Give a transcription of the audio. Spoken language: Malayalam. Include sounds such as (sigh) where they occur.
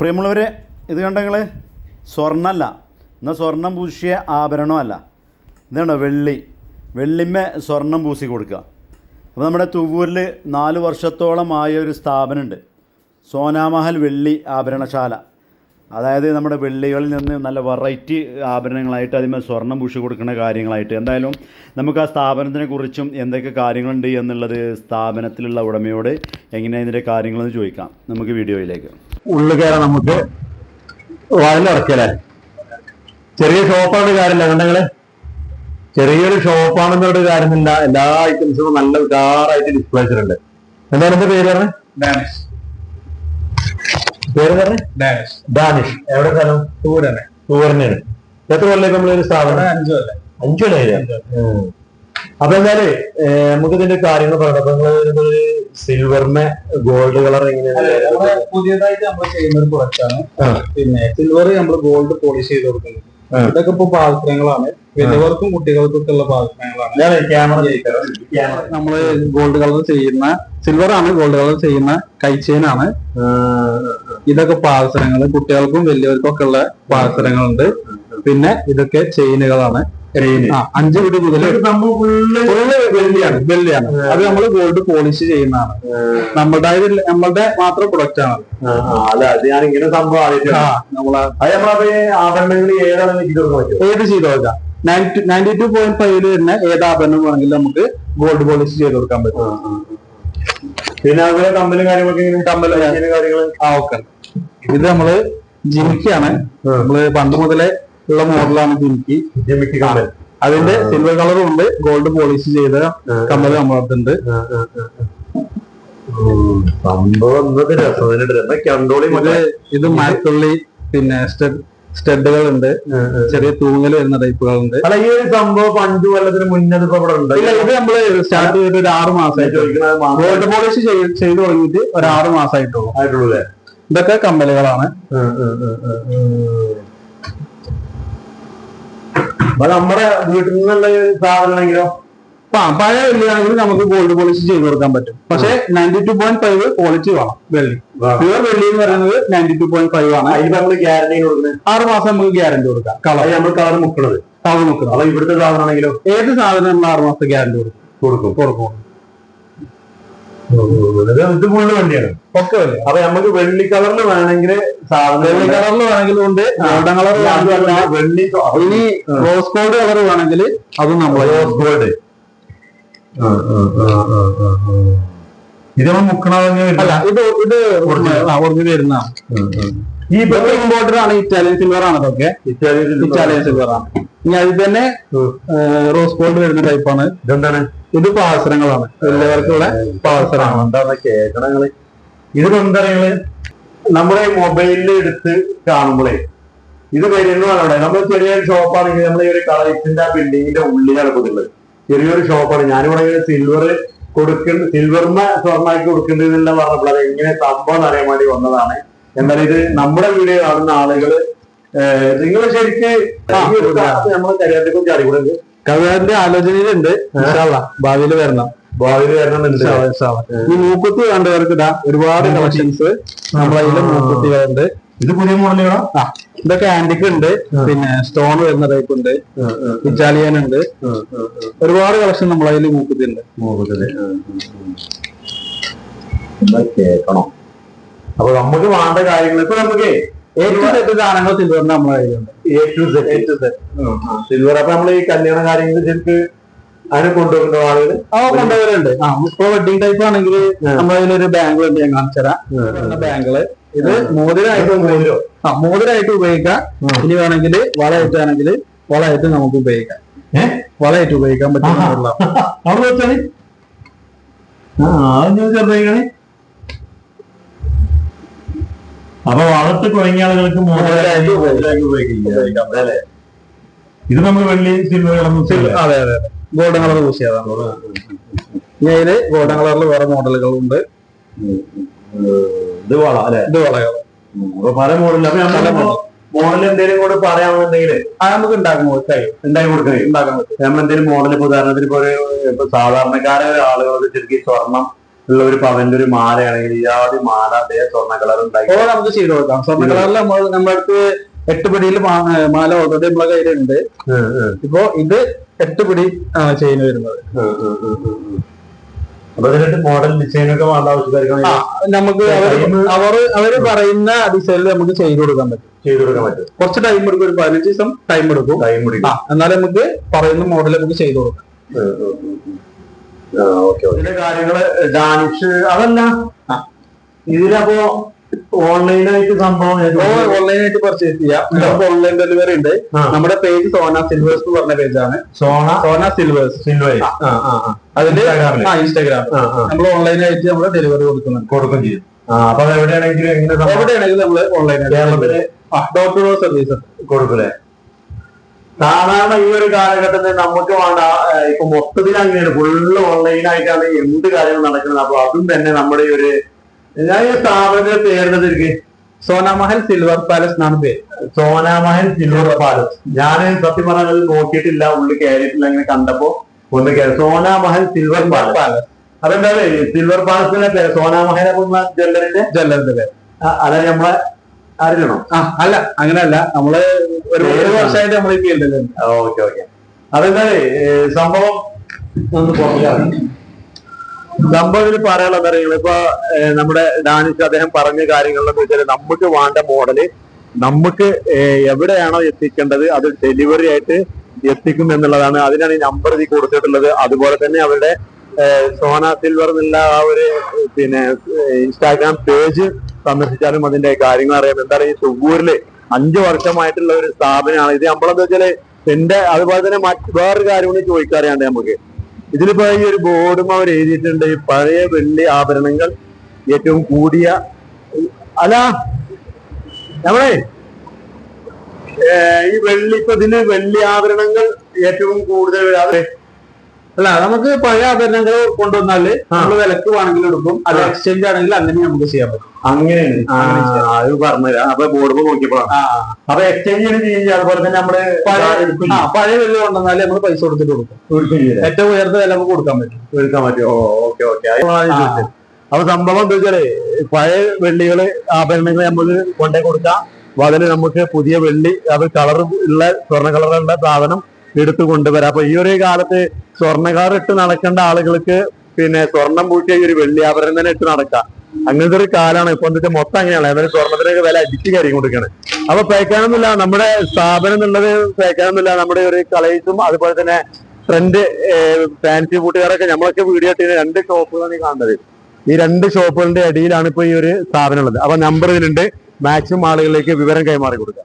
പ്രിയമുള്ളവരെ ഇത് കണ്ടെങ്കിൽ സ്വർണമല്ല എന്നാൽ സ്വർണം പൂശിയ ആഭരണമല്ല. ഇതാണ് വെള്ളി. വെള്ളിമേ സ്വർണം പൂശി കൊടുക്കുക. അപ്പോൾ നമ്മുടെ തുവൂരിൽ നാല് വർഷത്തോളമായ ഒരു സ്ഥാപനമുണ്ട്. സോനാമഹൽ വെള്ളി ആഭരണശാല. അതായത് നമ്മുടെ വെള്ളികളിൽ നിന്ന് നല്ല വെറൈറ്റി ആഭരണങ്ങളായിട്ട് അതിന്മേൽ സ്വർണം പൂശി കൊടുക്കുന്ന കാര്യങ്ങളായിട്ട്. എന്തായാലും നമുക്ക് ആ സ്ഥാപനത്തിനെ കുറിച്ചും എന്തൊക്കെ കാര്യങ്ങളുണ്ട് എന്നുള്ളത് സ്ഥാപനത്തിലുള്ള ഉടമയോട് എങ്ങനെയാണ് ഇതിന്റെ കാര്യങ്ങളെന്ന് ചോദിക്കാം. നമുക്ക് വീഡിയോയിലേക്ക്. ഉള്ളിൽ കയറാൻ നമുക്ക് വയലിറക്കല്ലേ ചെറിയ ഷോപ്പാണ് കാര്യമില്ല. കണ്ടെങ്കിൽ ചെറിയൊരു ഷോപ്പാണെന്നൊരു കാര്യമില്ല. എല്ലാ ഐറ്റംസും നല്ല ഉദാറായിട്ട് ഡിസ്പ്ലേസർ ഉണ്ട് എന്താണ് എന്റെ പേര് പറഞ്ഞത് ഡാനിഷ് പേര് ഡാനിഷ്. ഡാനിഷ്. എവിടെ സ്ഥലം? തൂരനെ തൂരനാണ് എത്ര കൊല്ലം ഒരു സ്ഥാപനം? അഞ്ചു കൊല്ലം. അഞ്ചു കൊല്ലം. അപ്പൊ എന്നാൽ നമുക്ക് ഇതിന്റെ കാര്യങ്ങൾ അപ്പൊ നിങ്ങൾ സിൽവറിന് ഗോൾഡ് കളർ എങ്ങനെയാണ്? പുതിയതായിട്ട് നമ്മൾ ചെയ്യുന്ന ഒരു. പിന്നെ സിൽവർ നമ്മൾ ഗോൾഡ് പോളിഷ് ചെയ്ത് കൊടുക്കുന്നത്. ഇതൊക്കെ ഇപ്പൊ പാത്രങ്ങളാണ്. വലിയവർക്കും കുട്ടികൾക്കൊക്കെ ഉള്ള പാത്രങ്ങളാണ്. ഞാൻ ക്യാമറ നമ്മൾ ഗോൾഡ് കളർ ചെയ്യുന്ന സിൽവർ ആണ് ഗോൾഡ് കളർ ചെയ്യുന്ന കൈച്ചെയിനാണ് ഇതൊക്കെ പാദസരങ്ങൾ കുട്ടികൾക്കും വലിയവർക്കും ഒക്കെ ഉള്ള പാദസരങ്ങളുണ്ട്. പിന്നെ ഇതൊക്കെ ചെയിനുകളാണ്. അഞ്ചു പിടി മുതൽ വെള്ളിയാണ് വെള്ളിയാണ് അത് നമ്മൾ ഗോൾഡ് പോളിഷ് ചെയ്യുന്നതാണ്. നമ്മുടെ നമ്മളുടെ മാത്രം പ്രൊഡക്റ്റ് ആണ് ഏത് ചെയ്ത് കൊടുക്കാം നയന്റി ടു പോയിന്റ് ഫൈവിൽ തന്നെ ഏത് ആഭരണം വേണമെങ്കിലും നമുക്ക് ഗോൾഡ് പോളിഷ് ചെയ്ത് കൊടുക്കാൻ പറ്റും. പിന്നെ അതുപോലെ കമ്പലും കാര്യങ്ങളൊക്കെ ഇങ്ങനെ കമ്പല കാര്യങ്ങൾ ആ ഓക്കെ. ഇത് നമ്മൾ ജിമിക്കാണ്. നമ്മൾ പണ്ട് മുതലേ ഉള്ള മോഡലാണ് ജിമിക്കി. ജിമിക്ക് കമ്മൽ അതിന്റെ സിൽവർ കളറും ഉണ്ട്. ഗോൾഡ് പോളിഷ് ചെയ്ത കമ്മൽ നമ്മളടുത്തുണ്ട് സംഭവം എന്നാ കണ്ടോളി ഇത് മാറ്റുള്ളി ഇത് പിന്നെ സ്റ്റഡുകൾ ഉണ്ട് ചെറിയ തൂങ്ങൽ വരുന്ന ടൈപ്പുകളുണ്ട് അല്ല ഈ ഒരു സംഭവം അഞ്ചു കൊല്ലത്തിന് മുന്നേ ഇപ്പൊ ഇവിടെ ഉണ്ട്. ഇത് നമ്മൾ സ്റ്റാർട്ട് ചെയ്തിട്ട് ഒരു ആറ് മാസമായിട്ട് ഗോൾഡ് പോളിഷ് ചെയ്ത് തുടങ്ങിയിട്ട് ഒരു ആറ് മാസമായിട്ടുള്ളൂ ആയിട്ടുള്ളൂ അല്ലേ? ഇതൊക്കെ കമ്പലുകളാണ് നമ്മുടെ വീട്ടിൽ നിന്നുള്ള സാധനമാണെങ്കിലോ ആ പഴയ വെള്ളിയാണെങ്കിൽ നമുക്ക് ഗോൾഡ് പോളിഷ് ചെയ്ത് കൊടുക്കാൻ പറ്റും. പക്ഷെ ninety two point five quality വേണം. വെള്ളി പ്യുവർ വെള്ളി എന്ന് പറയുന്നത് നയന്റി ടു പോയിന്റ് ഫൈവ് ആണ്. അതിന് നമ്മൾ ഗ്യാരണ്ടി കൊടുക്കുന്നത്? ആറ് മാസം നമുക്ക് ഗ്യാരണ്ടി കൊടുക്കാം. കളർ നമ്മൾ കളർ മുക്കണത്. കളർ മുക്കണം. അപ്പൊ ഇവിടുത്തെ സാധനമാണെങ്കിലോ? ഏത് സാധനം നമ്മൾ ആറ് മാസത്തെ ഗ്യാരണ്ടി കൊടുക്കും? കൊടുക്കും. കൊടുക്കും. ഇത് ഫുള്ള് വണ്ടിയാണ്. ഒക്കെ അപ്പൊ നമുക്ക് വെള്ളി കളറിൽ വേണമെങ്കിൽ വെള്ളി കളറിൽ വേണമെങ്കിൽ ഉണ്ട് ഗോൾഡൻ കളർ വെള്ളി ഇനി റോസ് ഗോൾഡ് കളർ വേണമെങ്കിൽ അത് നമ്മൾ റോസ് ഗോൾഡ് ഇത് നമ്മൾ അല്ല ഇത് ഇത് ഒറിജിനൽ ഈ ഇമ്പോർട്ടഡ് ആണ് ഇറ്റാലിയൻ സിൽവർ ആണ് അതൊക്കെ. Italian silver. ആണ്. ഇനി അതിൽ തന്നെ റോസ് ഗോൾഡ് വരുന്ന ടൈപ്പാണ് ഇതെന്താണ്? ഇത് പാസരങ്ങളാണ് എല്ലാവർക്കുള്ള പാസരാണ് എന്താന്ന് കേക്കണങ്ങൾ ഇതിപ്പോ എന്താ നമ്മുടെ മൊബൈലിൽ എടുത്ത് കാണുമ്പോഴേ ഇത് വരുന്നതാണ് നമ്മൾ ചെറിയൊരു ഷോപ്പാണെങ്കിൽ നമ്മൾ ഈ ഒരു കളറിന്റെ ആ ബിൽഡിങ്ങിന്റെ ഉള്ളിലാണ് കൊടുക്കുന്നത് ചെറിയൊരു ഷോപ്പാണ് ഞാനിവിടെ സിൽവർ കൊടുക്കുന്ന സിൽവറിന് സ്വർണമാക്കി കൊടുക്കേണ്ടതെല്ലാം പറഞ്ഞപ്പോൾ അത് എങ്ങനെ സംഭവം അറിയാൻ വേണ്ടി വന്നതാണ്. എന്നാൽ ഇത് നമ്മുടെ വീഡിയോ കാണുന്ന ആളുകൾ നിങ്ങൾ ശരിക്ക് നമ്മൾ കരിയാറിനെ കുറിച്ച് അറിയുന്നത് കവിതാന്റെ ആലോചനയിലുണ്ട്. ഭാവിയിൽ വരണം. ഭാവിയിൽ വരണം. ഈ മൂക്കുത്തി കണ്ടവർക്ക് ഒരുപാട് കളക്ഷൻസ് നമ്മളതിൽ മൂക്കുത്തികളുണ്ട് ഇത് പുതിയ മോഡലുകളാ? ഇതൊക്കെ ആന്റിക് ഉണ്ട്. പിന്നെ സ്റ്റോൺ വരുന്ന ടൈപ്പ് ഉണ്ട്. ഇറ്റാലിയൻ ഉണ്ട്. ഒരുപാട് കളക്ഷൻ നമ്മൾ അതിൽ എന്നാ കേക്കണം അപ്പൊ നമുക്ക് വേണ്ട കാര്യങ്ങൾ ഇപ്പൊ നമുക്ക് സാധനങ്ങൾ സിൽവറിന്റെ നമ്മളെ സിൽവർ അപ്പൊ നമ്മൾ ഈ കല്യാണ കാര്യങ്ങൾ ശരിക്ക് അതിനെ കൊണ്ടുവരുന്ന ആളുകൾ ആ കൊണ്ടുവരുന്നുണ്ട് ആ ഇപ്പൊ വെഡിങ് ടൈപ്പ് ആണെങ്കിൽ നമ്മളതിലൊരു ബാങ്കിൾ ഉണ്ട് ഞാൻ കാണിച്ചുതരാം. ബാങ്കിൾ ഇത് മോതിരായിട്ട് ഉപയോഗിക്കും. ആ മോതിരായിട്ട് ഉപയോഗിക്കാം. ഇനി വേണമെങ്കിൽ വളയായിട്ട് വേണമെങ്കിൽ വളയായിട്ട് നമുക്ക് ഉപയോഗിക്കാം. ഏഹ് വളയായിട്ട് ഉപയോഗിക്കാൻ പറ്റുന്ന മോഡലാണ്. (laughs) അവിടെ വെച്ചാൽ ആ അത് ഞാൻ ചെറുതായിക്കണേ. അപ്പൊ വളർത്ത് കുഴങ്ങിയ ആളുകൾക്ക് മോഡലായിട്ട് ഉപയോഗിക്കാം. ഇത് നമ്മൾ വെള്ളി സിൽവർ അതെ അതെ അതെ. ഗോൾഡൻ കളർ യൂസ് ചെയ്യാതാണ് ഇനി അതിൽ ഗോൾഡൻ കളറിൽ വേറെ മോഡലുകളുണ്ട് ഇത് വള അല്ലെ? ഇത് വളകൾ പല മോഡൽ എന്തെങ്കിലും കൂടെ പറയാമെന്നുണ്ടെങ്കിൽ അത് നമുക്ക് ഉണ്ടാക്കാൻ കഴിയും ഉണ്ടാക്കി കൊടുക്കണേ. ഉണ്ടാക്കാൻ പറ്റും നമ്മൾ എന്തെങ്കിലും മോഡൽ ഇപ്പൊ ഉദാഹരണത്തിന് ഇപ്പൊ ഒരു ഇപ്പൊ സാധാരണക്കാരെ ആളുകൾ ശരിക്കും സ്വർണം ഉള്ള ഒരു പവന്റെ ഒരു മാലയാണെങ്കിൽ ആദ്യ മാല അതേ സ്വർണ കളർ ഉണ്ടാക്കി നമുക്ക് ചെയ്ത് കൊടുക്കാം. സ്വർണ കളറിൽ നമ്മൾ അടുത്ത് എട്ട് പിടിയിൽ മാല ഓൾറെഡി നമ്മളെ കയ്യിലുണ്ട്. ഇപ്പോ ഇത് എട്ട് പിടി ചെയിൻ വരുന്നത്. നമുക്ക് അവർ അവർ അവർ പറയുന്ന ഡിസൈനിൽ നമുക്ക് ചെയ്തു കൊടുക്കാൻ പറ്റും. ചെയ്തു കൊടുക്കാൻ പറ്റും. കുറച്ച് ടൈം എടുക്കും ഒരു പതിനഞ്ച് ദിവസം ടൈം എടുക്കും. ടൈം എടുക്കും. എന്നാലും നമുക്ക് പറയുന്ന മോഡൽ നമുക്ക് ചെയ്ത് കൊടുക്കാം. ഇതിന്റെ കാര്യങ്ങൾ ഡാനിഷ് അതല്ല. ഇതിലപ്പോ ഓൺലൈനായിട്ട് സംഭവം ഓൺലൈനായിട്ട് പർച്ചേസ് ചെയ്യാം. നമുക്ക് ഓൺലൈൻ ഡെലിവറി ഉണ്ട്. നമ്മുടെ പേജ് സോന സിൽവേഴ്സ് എന്ന് പറഞ്ഞ പേജാണ് സോണ സോന സിൽവേഴ്സ് സിൽവേഴ്സ് അതിന്റെ ഇൻസ്റ്റാഗ്രാം നമ്മൾ ഓൺലൈനായിട്ട് നമ്മൾ ഡെലിവറി കൊടുക്കുന്നുണ്ട്. കൊടുക്കും ചെയ്യും. അപ്പൊ എവിടെയാണെങ്കിലും എവിടെയാണെങ്കിലും നമ്മൾ ഓൺലൈനായിട്ട് കേരളത്തിൽ ഡോർ ടു ഡോർ സർവീസ് കൊടുക്കുക സാധാരണ ഈ ഒരു കാലഘട്ടത്തിൽ നമുക്ക് വേണ്ട ഇപ്പൊ മൊത്തത്തിൽ അങ്ങനെയാണ്. ഫുള്ള് ഓൺലൈനായിട്ടാണ് എന്ത് കാര്യങ്ങൾ നടക്കുന്നത്. അപ്പൊ അതും തന്നെ നമ്മുടെ ഈ ഒരു ഞാൻ ഈ സ്ഥാപനത്തിന്റെ പേരിടത് എനിക്ക് സോനാമഹൽ സിൽവർ പാലസ് എന്നാണ് പേര്. സോനാമഹൽ സിൽവർ പാലസ് ഞാൻ സത്യം പറഞ്ഞത് നോക്കിയിട്ടില്ല ഉള്ളിൽ കയറിയിട്ടില്ല അങ്ങനെ കണ്ടപ്പോ ഒന്ന് കയറി സോനാമഹൽ സിൽവർ പാലസ് പാലസ് അതെന്താ സിൽവർ പാലസിന്റെ പേര് സോനാമഹൽ ജ്വല്ലറിന്റെ ജ്വല്ലറിന്റെ പേര്. അതായത് നമ്മളെ അറിയണോ ആ അല്ല അങ്ങനെയല്ല. നമ്മൾ ഒരു ഏഴ് വർഷമായിട്ട് നമ്മൾ ഈ ഫീൽഡിലുണ്ട് ഓക്കെ ഓക്കെ. അതെന്താ സംഭവം? ഒന്ന് പറഞ്ഞാൽ സംഭവം ഇതിൽ പറയാനുള്ളത് പറയുക ഇപ്പൊ നമ്മുടെ ഡാനിഷ് അദ്ദേഹം പറഞ്ഞ കാര്യങ്ങളിലെന്ന് വെച്ചാൽ നമുക്ക് വേണ്ട മോഡൽ നമുക്ക് എവിടെയാണോ എത്തിക്കേണ്ടത് അത് ഡെലിവറി ആയിട്ട് എത്തിക്കും എന്നുള്ളതാണ്. അതിനാണ് ഈ നമ്പർ ഇതിൽ കൊടുത്തിട്ടുള്ളത്. അതുപോലെ തന്നെ അവരുടെ സോന സിൽവർ എന്നുള്ള ആ ഒരു പിന്നെ ഇൻസ്റ്റാഗ്രാം പേജ് സന്ദർശിച്ചാലും അതിന്റെ കാര്യങ്ങൾ അറിയാം. എന്താണ് ഈ തുവൂരിൽ അഞ്ചു വർഷമായിട്ടുള്ള ഒരു സ്ഥാപനമാണ്. ഇത് നമ്മളെന്താ വെച്ചാൽ എന്റെ അതുപോലെ തന്നെ മറ്റ് വേറൊരു കാര്യം കൂടി ചോദിക്കാറിയാണ്ട് നമുക്ക്. ഇതിലിപ്പോ ഈ ഒരു ബോർഡും അവർ എഴുതിയിട്ടുണ്ട്. ഈ പഴയ വെള്ളി ആഭരണങ്ങൾ ഏറ്റവും കൂടിയ അല്ല നമ്മളെ ഈ വെള്ളി ഇപ്പൊ ഇതിന് വെള്ളി ആഭരണങ്ങൾ ഏറ്റവും കൂടുതൽ അത് അല്ല നമുക്ക് പഴയ ആഭരണങ്ങൾ കൊണ്ടുവന്നാൽ നമ്മൾ വിലക്ക് വേണമെങ്കിൽ എടുക്കും. അത് എക്സ്ചേഞ്ച് ആണെങ്കിൽ അങ്ങനെ നമുക്ക് ചെയ്യാൻ പറ്റും. അങ്ങനെയാണ്. അത് പറഞ്ഞുതരാം അപ്പൊ ബോർഡ് നോക്കിയപ്പോഴാണ് അപ്പൊ എക്സ്ചേഞ്ച് ചെയ്യുക അതുപോലെ തന്നെ നമ്മൾ പഴയ വില കൊണ്ടുവന്നാലേ നമ്മൾ പൈസ കൊടുത്തിട്ട് കൊടുക്കും. ഏറ്റവും ഉയർന്ന വില നമുക്ക് കൊടുക്കാൻ പറ്റും. എടുക്കാൻ പറ്റും. Okay okay. അപ്പൊ സംഭവം എന്താ വെച്ചാൽ പഴയ വെള്ളികൾ ആഭരണങ്ങൾ നമ്മൾ കൊണ്ടേ കൊടുക്കാം അതിൽ നമുക്ക് പുതിയ വെള്ളി അത് കളർ ഉള്ള സ്വർണ കളറുള്ള സാധനം എടുത്തു കൊണ്ടുവരാം. അപ്പൊ ഈ ഒരു കാലത്ത് സ്വർണക്കാർ ഇട്ട് നടക്കേണ്ട ആളുകൾക്ക് പിന്നെ സ്വർണം പൂട്ടിയ ഒരു വെള്ളി ആഭരണം തന്നെ ഇട്ട് നടക്കാം. അങ്ങനത്തെ ഒരു കാലാണ്. ഇപ്പൊ എന്നിട്ട് മൊത്തം അങ്ങനെയാണ്. അതായത് സ്വർണത്തിനൊക്കെ വില അടിച്ച് കാര്യം കൊടുക്കുകയാണ് അപ്പൊ പേക്കാനൊന്നുമില്ല. നമ്മുടെ സ്ഥാപനം എന്നുള്ളത് പേക്കാനൊന്നുമില്ല. നമ്മുടെ ഒരു കളേഴ്സും അതുപോലെ തന്നെ ട്രെൻഡ് ഫാൻസി കൂട്ടുകാരൊക്കെ നമ്മളൊക്കെ വീഡിയോ ഇട്ടിന് രണ്ട് ഷോപ്പുകളാണ് ഈ കാണുന്നത്. ഈ രണ്ട് ഷോപ്പുകളുടെ അടിയിലാണ് ഇപ്പൊ ഈ ഒരു സ്ഥാപനം ഉള്ളത്. അപ്പൊ നമ്പർ ഇതിലുണ്ട്. മാക്സിമം ആളുകളിലേക്ക് വിവരം കൈമാറി കൊടുക്കുക.